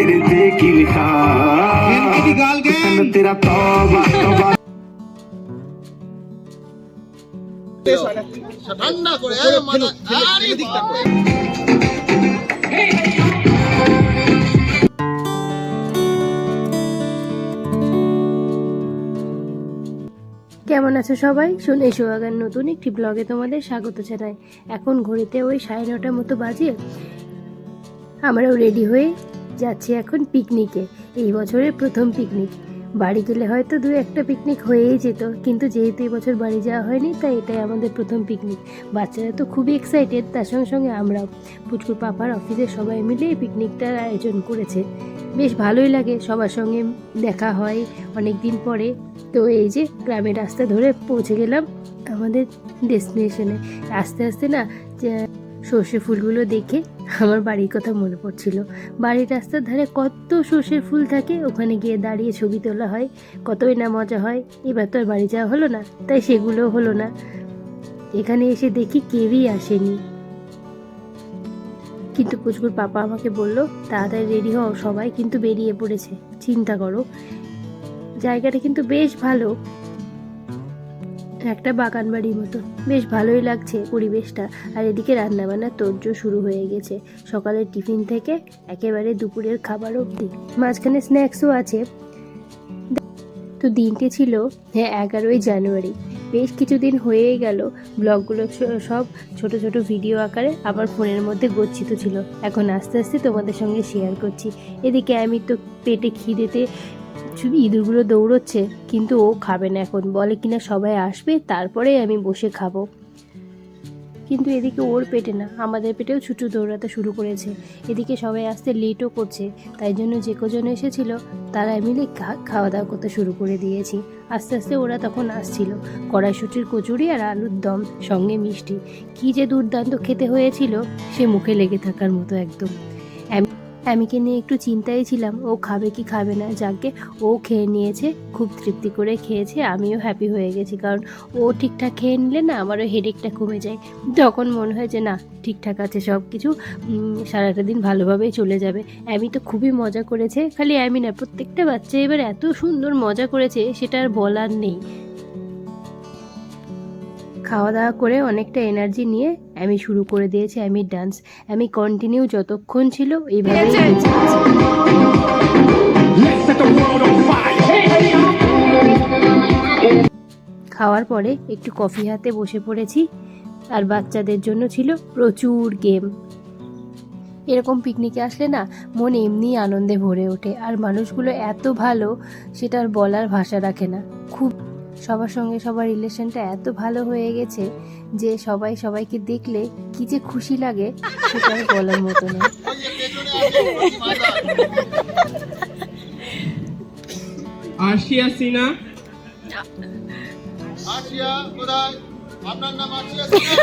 तेरे देख ही लिखा की गाल गैंग तेरा तौबा तौबा ঠান্ডা করে এই মাথা আরে বাবা। কেমন আছো সবাই শুনে সোহাগার নতুন একটি ব্লগে তোমাদের স্বাগত জানাই এখন ঘড়িতে ওই সাড়ে নটার মতো বাজে আমরাও রেডি হয়ে যাচ্ছি এখন পিকনিকে এই বছরের প্রথম পিকনিক বাড়ি গেলে হয়তো দু একটা পিকনিক হয়েই যেত, কিন্তু যেহেতু এবছর বাড়ি যাওয়া হয়নি, তাই এটাই আমাদের প্রথম পিকনিক বাচ্চারা তো খুবই এক্সাইটেড তার সঙ্গে সঙ্গে আমরাও। পুচকুর পাপার অফিসের সবাই মিলে এই পিকনিকটার আয়োজন করেছে। বেশ ভালোই লাগে, সবার সঙ্গে দেখা হয় অনেক দিন পরে। তো এই যে গ্রামের রাস্তা ধরে পৌঁছে গেলাম আমাদের ডেস্টিনেশনে আস্তে আস্তে না সর্ষে ফুলগুলো দেখে আমার বাড়ির কথা মনে পড়ছিল। বাড়ির রাস্তার ধারে কত সর্ষের ফুল থাকে, ওখানে গিয়ে দাঁড়িয়ে ছবি তোলা হয়, কতই না মজা হয়। এবার তো আর বাড়ি যাওয়া হলো না, তাই সেগুলো হলো না। এখানে এসে দেখি কেউই আসেনি। কিন্তু পুচকুর পাপা আমাকে বলল, তাড়াতাড়ি রেডি হও, সবাই কিন্তু বেরিয়ে পড়েছে। চিন্তা করো। জায়গাটা কিন্তু বেশ ভালো। একটা বাগান বাড়ির মতো। বেশ ভালোই লাগছে পরিবেশটা। আর এদিকে রান্নাবান্নার তোড়জোড় শুরু হয়ে গেছে। সকালের টিফিন থেকে একেবারে দুপুরের খাবার অবধি। মাঝখানে স্ন্যাক্সও আছে। তো দিনটি ছিল হ্যাঁ এগারোই জানুয়ারি। বেশ কিছুদিন হয়েই গেল। ব্লগগুলো সব ছোট ছোট ভিডিও আকারে আমার ফোনের মধ্যে গচ্ছিত ছিল। এখন আস্তে আস্তে তোমাদের সঙ্গে শেয়ার করছি। এদিকে আমি তো পেটে খিদেতে শুধু ইঁদুরগুলো দৌড়চ্ছে, কিন্তু ও খাবে না এখন। বলে কিনা সবাই আসবে তারপরে আমি বসে খাব। কিন্তু এদিকে ওর পেটে না, আমাদের পেটেও ছুটু দৌড়াতে শুরু করেছে। এদিকে সবাই আসতে লেটও করছে, তাই জন্য যে কজন এসেছিল তারা মিলে খাওয়া দাওয়া করতে শুরু করে দিয়েছি। আস্তে আস্তে ওরা তখন আসছিল, কড়াইশুটির কচুরি আর আলুর দম, সঙ্গে মিষ্টি। কি যে দুর্দান্ত খেতে হয়েছিল, সে মুখে লেগে থাকার মতো একদম। অ্যামিকে নিয়ে একটু চিন্তায় ছিলাম, ও খাবে কি খাবে না। যাকে ও খেয়ে নিয়েছে, খুব তৃপ্তি করে খেয়েছে, আমিও হ্যাপি হয়ে গেছি। কারণ ও ঠিকঠাক খেয়ে নিলে না, আমারও হেডেকটা কমে যায়। তখন মনে হয় যে, না, ঠিকঠাক আছে সব কিছু সারাটা দিন ভালোভাবেই চলে যাবে। অ্যামি তো খুবই মজা করেছে। খালি অ্যামি না, প্রত্যেকটা বাচ্চা এবার এত সুন্দর মজা করেছে, সেটা আর বলার নেই। খাওয়া দাওয়া করে অনেকটা এনার্জি নিয়ে আমি শুরু করে দিয়েছি আমি ডান্স আমি কন্টিনিউ যতক্ষণ ছিল fire! খাওয়ার পরে একটু কফি হাতে বসে পড়েছি আর বাচ্চাদের জন্য ছিল প্রচুর গেম এরকম পিকনিকে আসলে না মন এমনি আনন্দে ভরে ওঠে আর মানুষগুলো এত ভালো সেটা আর বলার ভাষা রাখে না। খুব সবার সঙ্গে সবার রিলেশনটা এত ভালো হয়ে গেছে যে সবাই সবাইকে দেখলে কি যে খুশি লাগে সেটা বলার মতো না। আশিয়া সিনা আসিয়া কোথায় আপনার নাম সিনহা?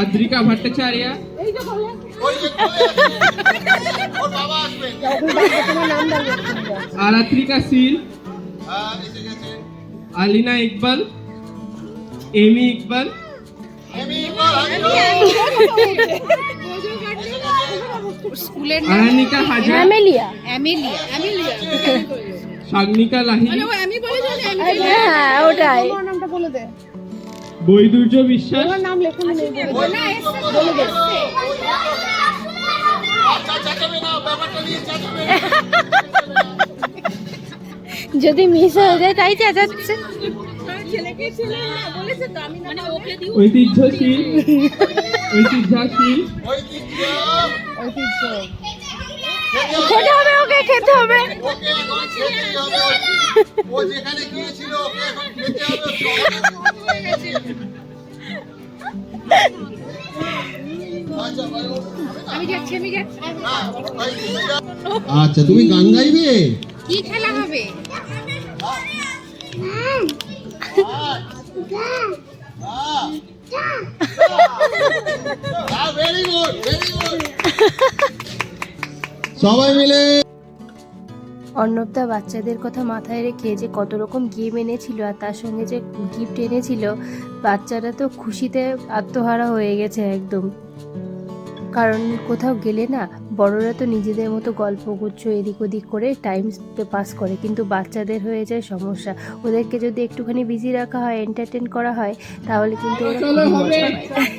আদ্রিকা ভট্টাচার্য ওই যে আরাত্রিকা সিল। আলিনা ইকবাল। এমি ইকবাল। হাজির। অ্যামেলিয়া। সাগনিকা লাহিড়ী। হ্যাঁ ওটাই। বৈদুর্য বিশ্বাস। আচ্ছা চাচাবে না ব্যাপারটা নিয়ে চাচাবে না। যদি মিস হয়ে যায় তাই চেঁচাচ্ছে ঐতিহ্যশীল ঐতিহ্যশীল। খেতে হবে ওকে খেতে হবে ওকে এখন খেতেই হবে ও যেখানে গিয়েছিল ওকে এখন খেতে হবে। আচ্ছা আচ্ছা তুমি গান গাইবে? কি খেলা হবে? সবাই মিলে অর্ণবদা বাচ্চাদের কথা মাথায় রেখে যে কত রকম গেম এনেছিল আর তার সঙ্গে যে গিফট এনেছিল বাচ্চারা তো খুশিতে আত্মহারা হয়ে গেছে একদম। কারণ কোথাও গেলে না বড়রা তো নিজেদের মতো গল্প গুচ্ছ এদিক ওদিক করে টাইম পাস করে। কিন্তু বাচ্চাদের হয়ে যায় সমস্যা। ওদেরকে যদি একটুখানি বিজি রাখা হয় এন্টারটেন করা হয় তাহলে কিন্তু ওরা চলো খুবই হবে। মজা পায়।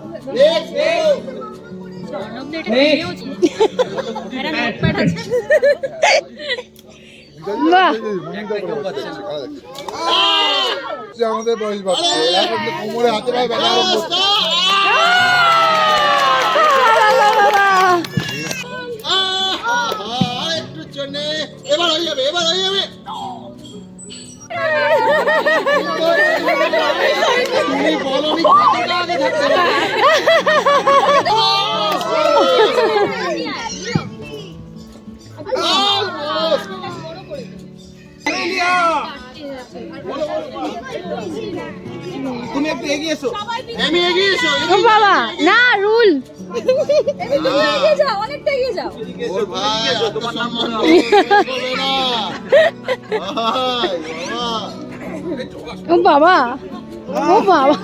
মনে নেক্সট আমাদের বয়স বাড়ছে এখন তো কোমরে হাতে পায়ে ব্যথা আরম্ভ একটু জন্য এবার হয়ে যাবে এবার হয়ে যাবে তুমি বলনি কতটা আগে থাকতে তুমি একটু এগিয়ে এসো আমি এগিয়ে এসো ও বাবা না রুল ও বাবা ও বাবা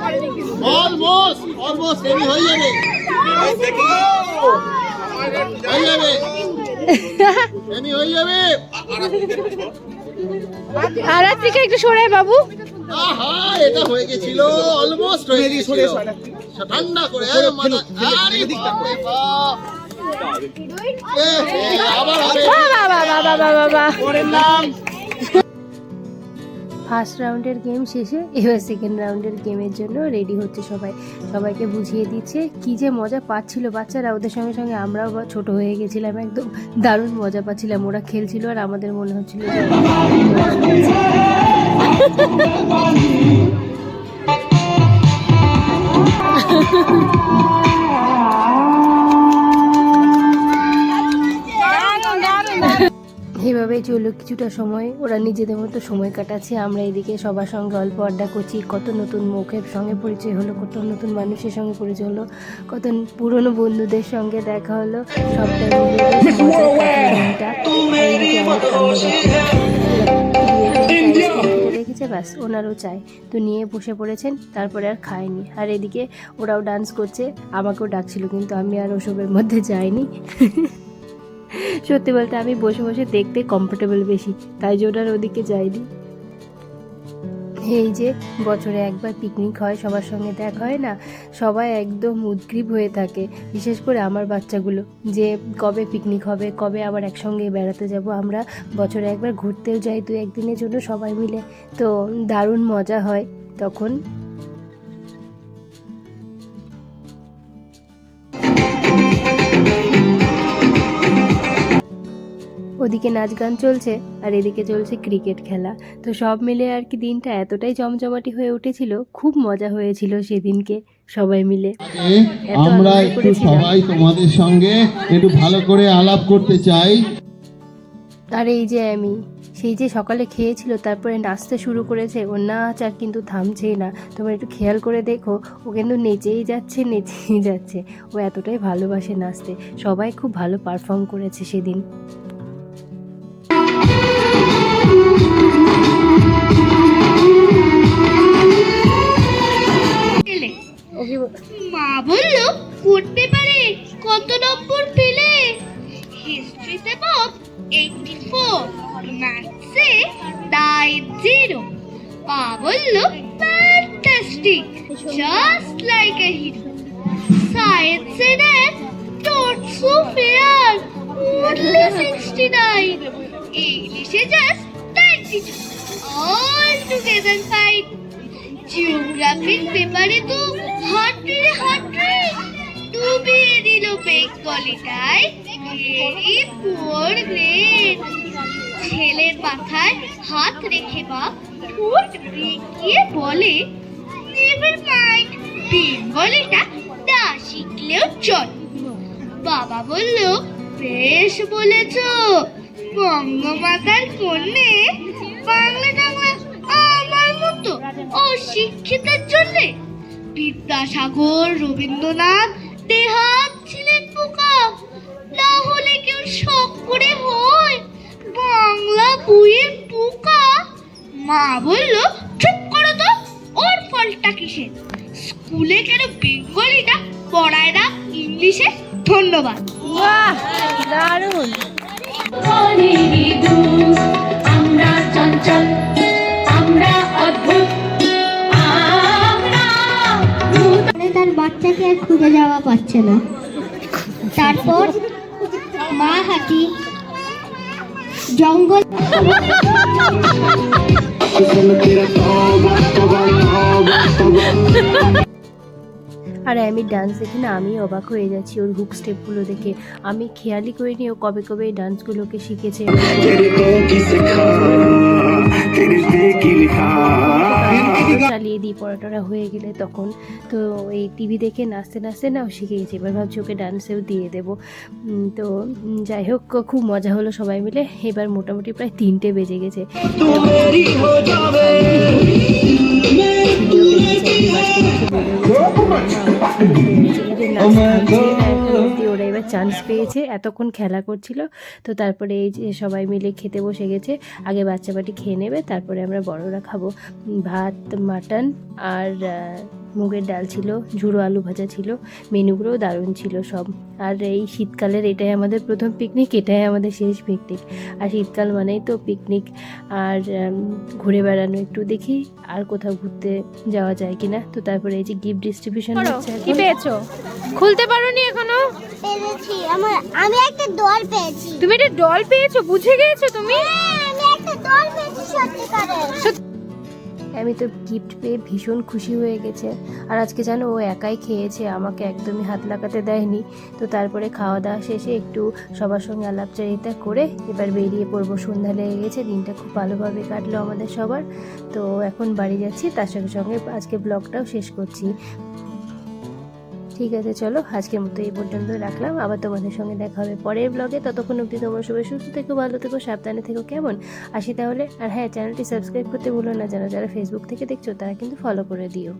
অলমোস্ট অলমোস্ট রেডি হয়ে যাবে হয়ে যাবে রেডি হয়ে যাবে আর থেকে একটু সরাই বাবু। আহা এটা হয়ে গেছিল অলমোস্ট হয়ে গেছিল। ঠান্ডা করে আরে মাথা আরে বাপরে বাপ আবার হবে বাবা বাবা বাবা বাবা ফার্স্ট রাউন্ডের গেম শেষে, এবার সেকেন্ড রাউন্ডের গেমের জন্য রেডি হচ্ছে সবাই। সবাইকে বুঝিয়ে দিচ্ছে কি যে মজা পাচ্ছিল বাচ্চারা। ওদের সঙ্গে সঙ্গে আমরাও ছোট হয়ে গেছিলাম, একদম দারুণ মজা পাচ্ছিলাম। ওরা খেলছিল আর আমাদের মনে হচ্ছিল যে এভাবেই চলল কিছুটা সময় ওরা নিজেদের মতো সময় কাটাচ্ছে। আমরা এদিকে সবার সঙ্গে অল্প আড্ডা করছি কত নতুন মুখের সঙ্গে পরিচয় হলো কত নতুন মানুষের সঙ্গে পরিচয় হলো কত পুরনো বন্ধুদের সঙ্গে দেখা হলো সবটাই। দেখেছে ব্যাস ওনারও চাই। তো নিয়ে বসে পড়েছেন তারপরে আর খায়নি। আর এদিকে ওরাও ডান্স করছে আমাকেও ডাকছিল কিন্তু আমি আর ওসবের মধ্যে যাইনি। সত্যি বলতে আমি বসে বসে দেখতে কমফোর্টেবল বেশি, তাই জন্য ওদিকে যাইনি। এই যে বছরে একবার পিকনিক হয়, সবার সঙ্গে দেখা হয় না, সবাই একদম উদ্গ্রীব হয়ে থাকে, বিশেষ করে আমার বাচ্চাগুলো, যে কবে পিকনিক হবে, কবে আবার একসঙ্গে বেড়াতে যাব, আমরা বছরে একবার ঘুরতেও যাই দু একদিনের জন্য সবাই মিলে, তো দারুণ মজা হয় তখন। ওদিকে নাচ গান চলছে আর এদিকে চলছে ক্রিকেট খেলা। তো সব মিলে আর কি দিনটা এতটাই জমজমাটি হয়ে উঠেছিল খুব মজা হয়েছিল সেদিনকে সবাই মিলে। আমরা একটু। সবাই তোমাদের সঙ্গে একটু ভালো করে আলাপ করতে চাই। আর এই যে আমি সেই যে সকালে খেয়েছিল তারপরে নাচতে শুরু করেছে ও নাচ আর কিন্তু থামছেই না। তোমরা একটু খেয়াল করে দেখো ও কিন্তু নেচেই যাচ্ছে নেচেই যাচ্ছে। ও এতটাই ভালোবাসে নাচতে। সবাই খুব ভালো পারফর্ম করেছে সেদিন। মা বলল কোড পেপারে কত নম্বর পেলে? হিস্ট্রিতে বব এইটটি ফোর ম্যাথসে নাইন জিরো মা বলল fantastic just like a hero সায়েন্সে ten not so fair only sixty nine ইংলিশে just two all together fine জিওগ্রাফির পেপারে তো হান্ড্রেডে হান্ড্রেড ডুবিয়ে দিল বেঙ্গলিটায় ভেরি পুয়ার গ্রেড ছেলের মাথায় হাত রেখে বা ঠোঁট বেঁকিয়ে বলে নেভার মাইন্ড বেঙ্গলিটা না শিখলেও চল। বাবা বলল, বেশ বলেছ। বঙ্গমাতার কন্যে বাংলা টাংলা আমার মতো অশিক্ষিতের জন্যে? বিদ্যাসাগর রবীন্দ্রনাথ দেহাত ছিলেন বোকা। না হলে কেউ শখ করে হয় বাংলা মা বলল চুপ করো তো ওর ফলটা কিসের? স্কুলে কেন বেঙ্গলিটা পড়ায় না ইংলিশে? ধন্যবাদ। বাহ দারুণ। চঞ্চল আমরা অদ্ভুত। মানে তার বাচ্চাকে আর খুঁজে যাওয়া পাচ্ছে না। তারপর মা হাতি জঙ্গল। আর আমি ডান্স দেখে না আমি অবাক হয়ে যাচ্ছি ওর হুক স্টেপগুলো দেখে। আমি খেয়ালই করিনি ও কবে কবে এই ডান্সগুলোকে শিখেছে। চালিয়ে দিই পড়াটা হয়ে গেলে তখন। তো এই টিভি দেখে নাচতে নাচতে না শিখে গেছি। এবার ভাবছি ওকে ডান্সেও দিয়ে দেবো। তো যাই হোক খুব মজা হলো সবাই মিলে। এবার মোটামুটি প্রায় তিনটে বেজে গেছে। ওরা এবার চান্স পেয়েছে এতক্ষণ খেলা করছিল। তো তারপরে এই যে সবাই মিলে খেতে বসে গেছে আগে বাচ্চা বাটি খেয়ে নেবে তারপরে আমরা বড়রা খাব। ভাত মাটন আর মুগের ডাল ছিল ঝুড়ো আলু ভাজা ছিল মেনুগুলোও দারুণ ছিল সব। আর এই শীতকালের এটাই আমাদের প্রথম পিকনিক এটাই আমাদের শেষ পিকনিক আর শীতকাল মানেই তো পিকনিক আর ঘুরে বেড়ানো একটু দেখি আর কোথাও ঘুরতে যাওয়া যায় কিনা। তো তারপরে এই যে গিফট ডিস্ট্রিবিউশন হচ্ছে কি এখন। পেয়েছ? খুলতে পারোনি এখনও? পেরেছি আমার আমি একটা দল পেয়েছি। তুমি একটা ডল পেয়েছ? বুঝে গিয়েছো তুমি? আমি একটা দল পেয়েছি সত্যি সত্যিকারের আমি তো গিফট পেয়ে ভীষণ খুশি হয়ে গেছে। আর আজকে জানো, ও একাই খেয়েছে, আমাকে একদমই হাত লাগাতে দেয়নি। তো তারপরে খাওয়া দাওয়া শেষে একটু সবার সঙ্গে আলাপচারিতা করে এবার বেরিয়ে পড়ব। সন্ধ্যা লেগে গেছে, দিনটা খুব ভালোভাবে কাটলো আমাদের সবার। তো এখন বাড়ি যাচ্ছি, তার সঙ্গে সঙ্গে আজকে ব্লগটাও শেষ করছি। ঠিক আছে, চলো। আজকের মতো এই পর্যন্ত রাখলাম। আবার তোমাদের সঙ্গে দেখা হবে পরের ব্লগে ততক্ষণ অব্দি তোমার সবাই সুস্থ থেকো, ভালো থেকো, সাবধানে থেকো, কেমন? আসি তাহলে। আর হ্যাঁ চ্যানেলটি সাবস্ক্রাইব করতে ভুলো না। যারা যারা ফেসবুক থেকে দেখছ, তারা কিন্তু ফলো করে দিও।